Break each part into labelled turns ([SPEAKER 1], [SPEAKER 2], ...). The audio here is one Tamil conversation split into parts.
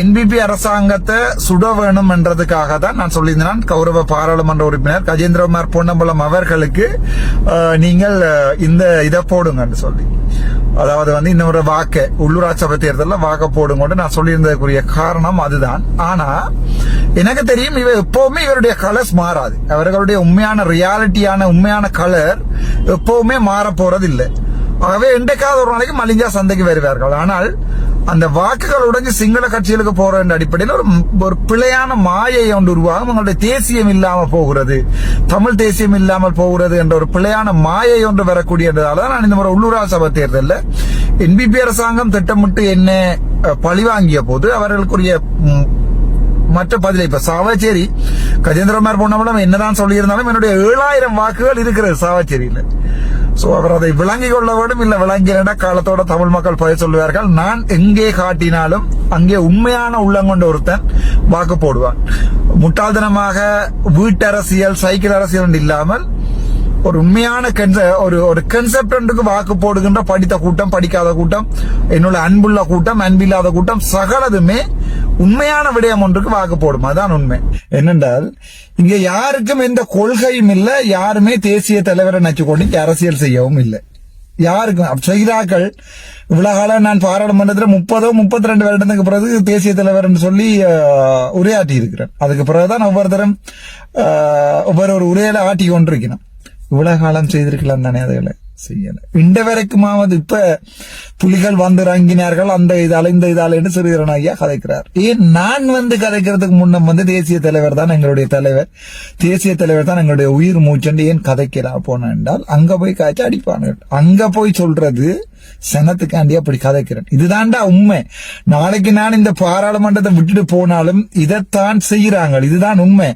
[SPEAKER 1] என்பிபி அரசாங்கத்தை சுட வேணும் என்றதுக்காக தான் நான் சொல்லியிருந்தேன் கௌரவ பாராளுமன்ற உறுப்பினர் கஜேந்திரகுமார் பொன்னம்பலம் அவர்களுக்கு நீங்கள் இந்த இதை போடுங்கன்னு சொல்லி. அதாவது வந்து இன்னொரு வாக்கை உள்ளூராட்சி சபை தேர்தலில் வாக்க போடுங்கன்னு நான் சொல்லியிருந்ததுக்குரிய காரணம் அதுதான். ஆனா எனக்கு தெரியும் இவ எப்பவுமே இவருடைய கலர்ஸ் மாறாது. அவர்களுடைய உண்மையான ரியாலிட்டியான உண்மையான கலர் எப்பவுமே மாற போறது இல்லை ஆகவே என்றைக்காவது ஒரு நாளைக்கு மலிஞ்சா சந்தைக்கு வருவார்கள். ஆனால் அந்த வாக்குகள் உடைஞ்சு சிங்கள கட்சிகளுக்கு போற என்ற அடிப்படையில் ஒரு ஒரு பிழையான மாயை ஒன்று உருவாகும். உங்களுடைய தேசியம் இல்லாம போகிறது. தமிழ் தேசியம் இல்லாமல் போகிறது என்ற ஒரு பிழையான மாயை ஒன்று வரக்கூடியதால தான் நான் இந்த முறை உள்ளூரா சபை தேர்தலில் என்பிபி அரசாங்கம் திட்டமிட்டு என்ன பழிவாங்கிய போது அவர்களுக்குரிய மற்ற பதிலை இப்ப சாவச்சேரி கஜேந்திரமார் பொன்னமலம் என்னதான் சொல்லியிருந்தாலும் என்னுடைய ஏழாயிரம் வாக்குகள் இருக்கிறது சாவச்சேரியில. சோ அவர் அதை விளங்கிக் கொள்ள வேண்டும். இல்ல விளங்கினா காலத்தோட தமிழ் மக்கள் பதில் சொல்லுவார்கள். நான் எங்கே காட்டினாலும் அங்கே உண்மையான உள்ளங்கொண்ட ஒருத்தன் வாக்கு போடுவான். முட்டாள்தனமாக வீட்டரசியல் சைக்கிள் அரசியல் இல்லாமல் ஒரு உண்மையான ஒரு ஒரு கன்செப்டன்ட்டுக்கு வாக்கு போடுகின்ற படித்த கூட்டம் படிக்காத கூட்டம் என்னோட அன்புள்ள கூட்டம் அன்பில்லாத கூட்டம் சகலதுமே உண்மையான விடயம் ஒன்றுக்கு வாக்கு போடும். அதுதான் உண்மை. என்னென்றால் இங்க யாருக்கும் எந்த கொள்கையும் இல்லை யாருமே தேசிய தலைவரை நச்சுக்கொண்டு அரசியல் செய்யவும் இல்லை. யாருக்கும் செய்தாக்கள் இவ்வளவு காலம் நான் பாராளுமன்றத்தில் முப்பதோ முப்பத்தி ரெண்டு வருடத்துக்கு பிறகு தேசிய தலைவர் என்று சொல்லி உரையாற்றி இருக்கிறேன் அதுக்கு பிறகுதான் ஒவ்வொருத்தரும் ஒவ்வொரு ஒரு உரையில ஆட்டி கொண்டிருக்கணும் இவ்வளவு காலம் செய்திருக்கலாம் தானே அதுகளை? செய்யல. இந்த வரைக்குமாவது இப்ப புலிகள் வந்து இறங்கினார்கள் அந்த இதால இந்த இதால என்று ஐயா கதைக்கிறார். ஏன் நான் வந்து கதைக்கிறதுக்கு முன்னம் வந்து தேசிய தலைவர் தான் எங்களுடைய தலைவர். தேசிய தலைவர் தான் எங்களுடைய உயிர் மூச்சண்டு ஏன் கதைக்கிறா போன என்றால் அங்க போய் காய்ச்சி அடிப்பானுகள் அங்க போய் சொல்றது சனத்துக்காண்டி அப்படி கதைக்கிறேன். இதுதான்டா உண்மை. நாளைக்கு நான் இந்த பாராளுமன்றத்தை விட்டுட்டு போனாலும் இதைத்தான் செய்யறாங்க இதுதான் உண்மை.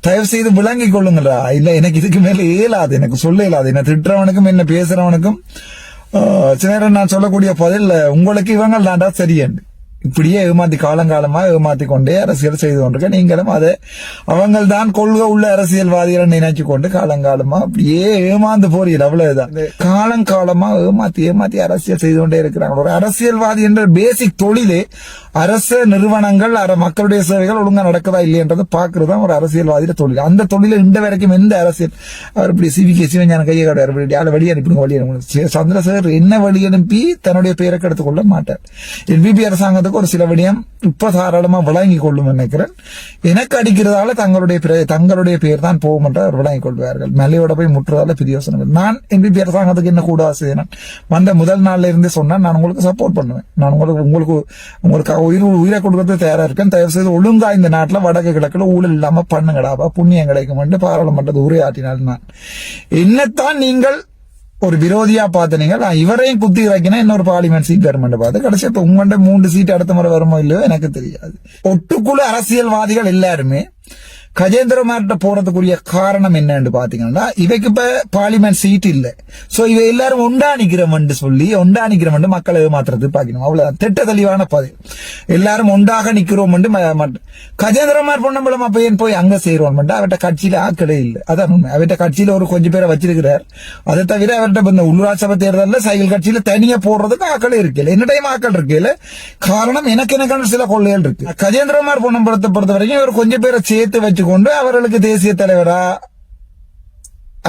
[SPEAKER 1] தயவு செய்து விளங்கி கொள்ளுங்களா இல்ல எனக்கு இதுக்கு மேல இயலாது. எனக்கு சொல்ல இயலாது. என்ன திட்டுறவனுக்கும் என்ன பேசுறவனுக்கும் சில நேரம் நான் சொல்லக்கூடிய பதில் உங்களுக்கு இவங்க தாண்டா சரியண்டு. இப்படியே ஏமாத்தி காலங்காலமா ஏமாத்தி கொண்டே அரசியல் செய்து கொண்டிருக்க நீங்களும் அதை அவங்கள் தான் கொள்கை உள்ள அரசியல்வாதிகளை நினைச்சு கொண்டு காலங்காலமா அப்படியே ஏமாந்து போறீங்க. அவ்வளவுதான். இந்த காலங்காலமா ஏமாத்தி ஏமாத்தி அரசியல் செய்து கொண்டே இருக்கிறாங்க. ஒரு அரசியல்வாதி என்ற பேசிக் தொழிலே அரச நிறுவனங்கள் அர மக்களுடைய சேவைகள் ஒழுங்கா நடக்குதா இல்லையன்றது பாக்குறது தான் ஒரு அரசியல்வாதியோட தொழில். அந்த தொழில இந்த வரைக்கும் எந்த அரசியல்? அவர் இப்படி சிவி கே சிவஞான கையை காடுவார் யாரை வழி அனுப்பிடுங்க வழி அனுப்பணும் சந்திரசேகர் என்ன வழி அனுப்பி தன்னுடைய பெயரை கெடுத்துக் கொள்ள மாட்டார். என்பிபி அரசாங்கத்துக்கு ஒரு சில விடயம் இப்ப தாராளமா விளங்கி கொள்ளும் நினைக்கிறேன். எனக்கு அடிக்கிறதால தங்களுடைய தங்களுடைய பெயர் தான் போகும் என்று அவர் விளங்கி கொள்வார்கள். மலையோட போய் முற்றுறதால பிரியோசனம் நான் என்பிபி அரசாங்கத்துக்கு என்ன கூட ஆசை? வந்த முதல் நாள்ல இருந்து சொன்னா நான் உங்களுக்கு சப்போர்ட் பண்ணுவேன். நான் உங்களுக்கு உங்களுக்கு உங்களுக்கு உயிர் உயிரை கொடுக்கறது தயாரா இருக்கேன். தயவு செய்து ஒழுங்கா இந்த நாட்டுல வடக்கு கிழக்குல ஊழல் இல்லாம பண்ணுங்கடாப்பா புண்ணியம் கிடைக்கும் என்று பாராளுமன்றத்தை உரையாற்றினால் நான். என்னத்தான் நீங்கள் ஒரு விரோதியா பார்த்தனீங்க நான் இவரையும் குத்தி இறக்கினா இன்னொரு பார்லிமெண்ட் சீட் கவர்மெண்ட் பார்த்து. கடைசி இப்ப உங்கள்கிட்ட மூன்று சீட் அடுத்த முறை வருமோ இல்லையோ எனக்கு தெரியாது. ஒட்டுக்குழு அரசியல்வாதிகள் எல்லாருமே கஜேந்திரமார்ட்ட போறதுக்குரிய காரணம் என்னன்னு பாத்தீங்கன்னா இவைக்கு இப்ப பார்லிமெண்ட் சீட் இல்ல. சோ இவ எல்லாரும் ஒண்டாணிக்கிறவன் சொல்லி ஒண்டாணிக்கிறவன் மக்களை ஏமாத்துறது பாக்கணும். அவ்வளவுதான். திட்ட தெளிவான பதில். எல்லாரும் ஒன்றாக நிக்கிறோம் கஜேந்திரமார் பொன்னம்பலம் அப்ப ஏன் போய் அங்க செய்யறோம் அவர்கிட்ட கட்சியில ஆக்களே இல்ல. அதான் உண்மை. அவர்கிட்ட கட்சியில ஒரு கொஞ்சம் பேரை வச்சிருக்கிறார். அதை தவிர அவர்கிட்ட இந்த உள்ளூராட்சி சபை தேர்தலில் சைக்கிள் கட்சியில தனியா போடுறதுக்கு ஆக்களே இருக்கல என்ன டைம் ஆக்கள் இருக்கல காரணம் எனக்கு எனக்கான சில கொள்ளைகள் இருக்கு. கஜேந்திரமார் பொன்னம்பலத்தை பொறுத்த வரைக்கும் இவர் கொஞ்சம் பேரை சேர்த்து வச்சு கொண்டு அவர்களுக்கு தேசிய தலைவரா?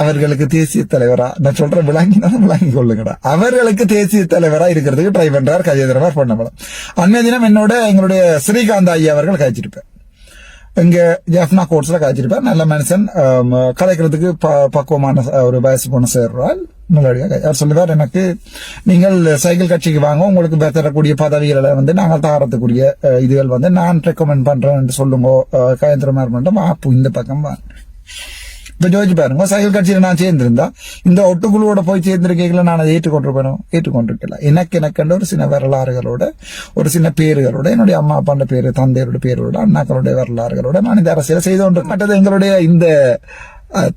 [SPEAKER 1] அவர்களுக்கு தேசிய தலைவரா? நான் சொல்றேன் விளங்கினா விளங்கி கொள்ளுங்கடா. அவர்களுக்கு தேசிய தலைவரா இருக்கிறதுக்கு ட்ரை பண்றார் கஜேந்திரமார் பொன்னம்பலம். அன்னைய தினம் என்னோட எங்களுடைய ஸ்ரீகாந்த் ஐயா அவர்கள் காய்ச்சிருப்பேன் இங்க ஜெஃப்னா கோர்ட்ஸ்ல காய்ச்சிருப்பார் நல்ல மனுஷன். கலைக்கிறதுக்கு கதைக்கிறதுக்கு ப- பக்குவமான ஒரு வயசு பொண்ணு சேர்றால் நல்லபடியாக அவர் சொல்லுவார் எனக்கு நீங்கள் சைக்கிள் கட்சிக்கு வாங்க. உங்களுக்கு தரக்கூடிய பதவிகளை வந்து நாங்கள் தாரத்துக்குரிய இதுகள் வந்து நான் ரெக்கமெண்ட் பண்றேன் சொல்லுங்க கயந்திரமார் மட்டும் ஆப்பு இந்த பக்கம் வாங்க. இப்போ ஜோதிச்சு பாருங்க. சைக்கிள் கட்சியில் நான் சேர்ந்திருந்தா இந்த ஒட்டுக்குழுவோட போய் சேர்ந்திருக்கீங்களா? நான் அதை ஏற்றுக்கொண்டிருப்பேனோ? ஏற்றுக்கொண்டிருக்கல. எனக்கு எனக்கென்ற ஒரு சின்ன வரலாறுகளோட ஒரு சின்ன பேர்களோட என்னுடைய அம்மா அப்பாண்ட பேர் தந்தையருடைய பேரோட அண்ணாக்களுடைய வரலாறுகளோட நான் இந்த அரசியலை செய்து கொண்டு மற்றது எங்களுடைய இந்த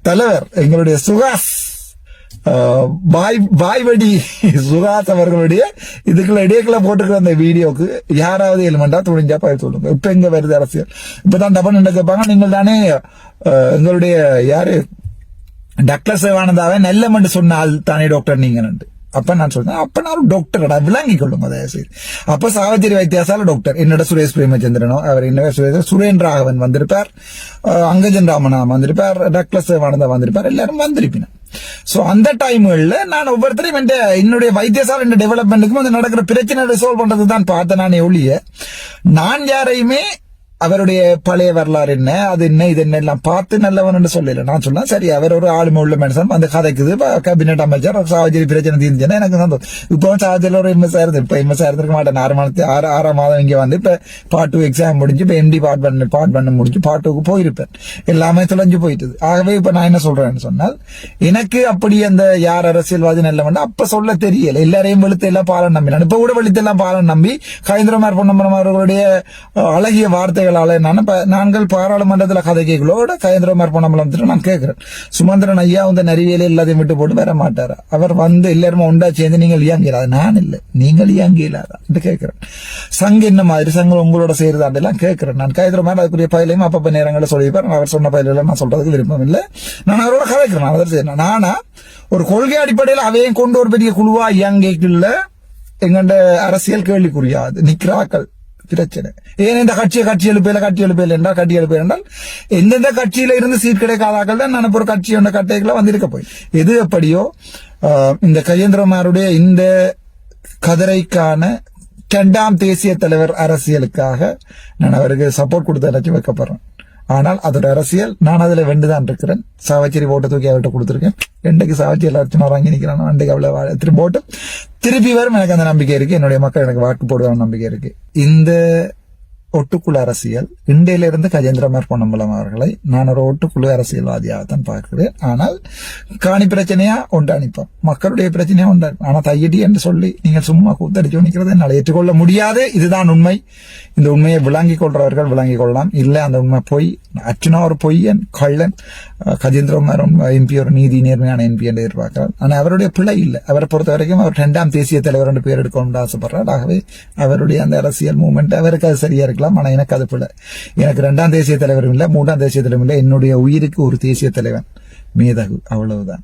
[SPEAKER 1] தலைவர் எங்களுடைய சுகாஸ் வாய் பாய் பாய்வடி சுகாஸ் அவர்களுடைய இதுக்குள்ள இடையக்குள்ள போட்டுக்கிற அந்த வீடியோக்கு யாராவது எலிமெண்டா துணிஞ்சா போய் சொல்லுங்க. இப்ப எங்க வருது அரசியல். இப்பதான் தப்பா நின்று கேட்பாங்க நீங்கள் தானே எங்களுடைய யாரு? டாக்டர் சிவானந்தாவை நல்லமென்று சொன்ன ஆள் தானே டாக்டர் நீங்க அப்ப நான் சொன்னேன் அப்ப நான் ஒரு டாக்டர் விளங்கி கொள்ளுங்க அதை சரி அப்ப சாவச்சேரி வைத்தியசால டாக்டர் என்னோட சுரேஷ் பிரேமச்சந்திரனோ அவர் என்ன சுரேஷ் சுரேன் ராகவன் வந்திருப்பார். அங்கஜன் ராமனா வந்திருப்பார். டக்ளஸ் வானந்தா வந்திருப்பார். எல்லாரும் வந்திருப்பினர். சோ அந்த டைம்கள்ல நான் ஒவ்வொருத்தரையும் என் என்னுடைய வைத்தியசாலை டெவலப்மெண்ட்டுக்கும் அந்த நடக்கிற பிரச்சனை ரிசால்வ் பண்றது தான் பார்த்தேன் நான் ஒழிய. நான் யாரையுமே அவருடைய பழைய வரலாறு என்ன அது என்ன இது என்ன எல்லாம் பார்த்து நல்லவன் சொல்லல. நான் சொன்னா சரி அவர் ஒரு ஆளுமை உள்ள மனுஷன் அந்த கதைக்குது கேபினெட் அமைச்சர் சாவஜரி பிரச்சனை தீர்ந்துச்சுன்னா எனக்கு சந்தோஷம். இப்போ சாவஜரியில் ஒரு எம்எஸ் ஆயிருந்து இப்போ எம்எஸ் ஆயிருந்திருக்க மாட்டேன் ஆறு மாதத்து ஆறு ஆறாம் மாதம் இங்கே வந்து இப்போ பார்ட் டூ எக்ஸாம் முடிஞ்சு இப்போ எம்டி பார்ட் பண்ண பார்ட் பண்ண முடிஞ்சு பார்ட் டூக்கு போயிருப்பேன். எல்லாமே தொலைஞ்சு போயிட்டது. ஆகவே இப்போ நான் என்ன சொல்றேன்னு சொன்னால் எனக்கு அப்படி அந்த யார் அரசியல்வாதி நல்லவன் அப்ப சொல்ல தெரியல. எல்லாரையும் வெளுத்து எல்லாம் பாலம் நம்பினான். இப்ப கூட வெளுத்து எல்லாம் பாலம் நம்பி கயந்திரமார் பொன்னம்பரம் அவர்களுடைய அழகிய வார்த்தைகள் நான் நாங்கள் பாராளுமன்றத்துல கதை கேட்களோட கயந்திரமார் பொன்னம்பலம் நான் கேட்கிறேன். சுமந்திரன் ஐயா வந்து நரிவேலி எல்லாத்தையும் விட்டு போட்டு வர மாட்டார்? அவர் வந்து எல்லாருமே உண்டா சேர்ந்து நீங்கள் இயங்கிடாது நான் இல்லை. நீங்கள் இயங்கிலாதான் என்று கேட்கிறேன். சங்கம் என்ன மாதிரி சங்கம் உங்களோட செய்யறதாண்டெல்லாம் கேட்கிறேன். நான் கயந்திரமார் அதுக்குரிய பயிலையும் அப்பப்ப நேரங்களில் சொல்லியிருப்பேன். அவர் சொன்ன பயிலெல்லாம் நான் சொல்றதுக்கு விருப்பம் இல்லை. நான் அவரோட கதைக்கிறேன் அவர் செய்யணும் நானா ஒரு கொள்கை அடிப்படையில் அவையும் கொண்டு ஒரு பெரிய குழுவா இயங்கிக்குள்ள எங்கண்ட அரசியல் கேள்விக்குரியாது நிக்கிறாக்கள். பிரச்சனை. ஏன் இந்த கட்சியை கட்சி எழுப்பையில கட்சி எழுப்பையில் என்றால் கட்சி எழுப்பையில் என்றால் எந்தெந்த கட்சியில இருந்து சீட் கிடைக்காதாக்கள் தான் நான் ஒரு கட்சி என்ற கட்டைகளை வந்திருக்க போய். எது எப்படியோ ஆஹ், இந்த கஜேந்திரமாருடைய இந்த கதிரைக்கான இரண்டாம் தேசிய தலைவர் அரசியலுக்காக நான் அவருக்கு சப்போர்ட் கொடுத்து நினைச்சு வைக்கப்படுறேன் ஆனால் அதோட அரசியல் நான் அதுல வெண்டுதான் இருக்கிறேன். சாவச்சேரி போட்டை தூக்கி அவர்கிட்ட கொடுத்துருக்கேன். ரெண்டுக்கு சாவச்சேரி எல்லாத்தையும் வாங்கி நிக்கிறான்? ரெண்டுக்கு அவ்வளவு திரும்ப போட்டு திருப்பி வரும் எனக்கு அந்த நம்பிக்கை இருக்கு. என்னுடைய மக்கள் எனக்கு வாக்கு போடுவாங்க நம்பிக்கை இருக்கு. இந்த ஒட்டுக்குழு அரசியல். இந்தியில கஜேந்திரமார் பொன்னம்பலம் அவர்களை நான் ஒரு ஒட்டுக்குழு அரசியல்வாதியாக தான் பார்க்கிறேன். ஆனால் காணி பிரச்சனையா? உண்டாணிப்போம் மக்களுடைய பிரச்சனையா? ஒன்று ஆனால் தையடி என்று சொல்லி நீங்கள் சும்மா கூத்தடிச்சு நிற்கிறது என்னால் ஏற்றுக்கொள்ள முடியாது. இதுதான் உண்மை. இந்த உண்மையை விளங்கிக் கொள்றவர்கள் விளங்கிக் கொள்ளலாம். இல்லை அந்த உண்மை பொய். அர்ச்சுனா ஒரு பொய்யன் கள்ளன். கஜேந்திரகுமார் எம்பி ஒரு நீதி நேர்மையான எம்பி என்று எதிர்பார்க்கிறார். ஆனால் அவருடைய பிள்ளை இல்லை. அவரை பொறுத்த வரைக்கும் அவர் ரெண்டாம் தேசிய தலைவர் என்று பேர் எடுக்கணும்னு ஆசைப்படுறார். ஆகவே அவருடைய அந்த அரசியல் மூமெண்ட் அவருக்கு அது சரியா இருக்கலாம். ஆனால் எனக்கு அது பிழை. எனக்கு ரெண்டாம் தேசிய தலைவரும் இல்லை மூன்றாம் தேசிய தலைவரும் இல்லை. என்னுடைய உயிருக்கு ஒரு தேசிய தலைவன். மேதகு. அவ்வளவுதான்.